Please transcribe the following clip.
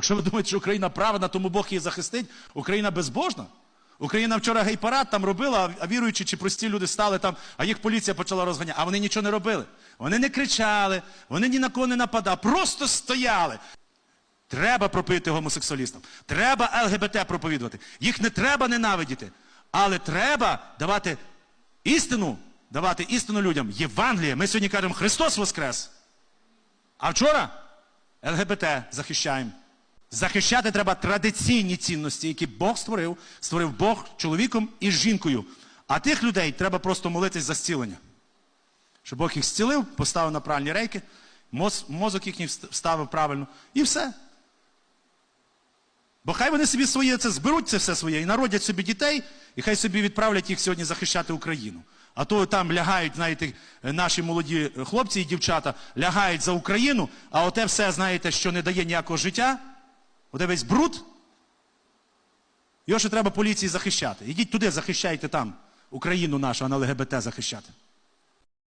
Якщо ви думаєте, що Україна праведна, тому Бог її захистить, Україна безбожна. Україна вчора гей-парад там робила, а віруючі чи прості люди стали там, а їх поліція почала розганяти. А вони нічого не робили. Вони не кричали, вони ні на кого не нападали, просто стояли. Треба проповідати гомосексуалістам. Треба ЛГБТ проповідувати. Їх не треба ненавидіти. Але треба давати істину, давати істину людям. Євангеліє. Ми сьогодні кажемо Христос Воскрес. А вчора ЛГБТ захищаємо. Захищати треба традиційні цінності, які Бог створив, створив Бог чоловіком і жінкою. А тих людей треба просто молитись за зцілення. Щоб Бог їх зцілив, поставив на правильні рейки, моз- мозок їхній вставив правильно, і все. Бо хай вони собі своє це зберуть це все своє і народять собі дітей, і хай собі відправлять їх сьогодні захищати Україну. А то там лягають, знаєте, наші молоді хлопці і дівчата лягають за Україну, а оте все, знаєте, що не дає ніякого життя, оте весь бруд. Його ще треба поліції захищати. Ідіть туди, захищайте там Україну нашу, а не ЛГБТ захищати.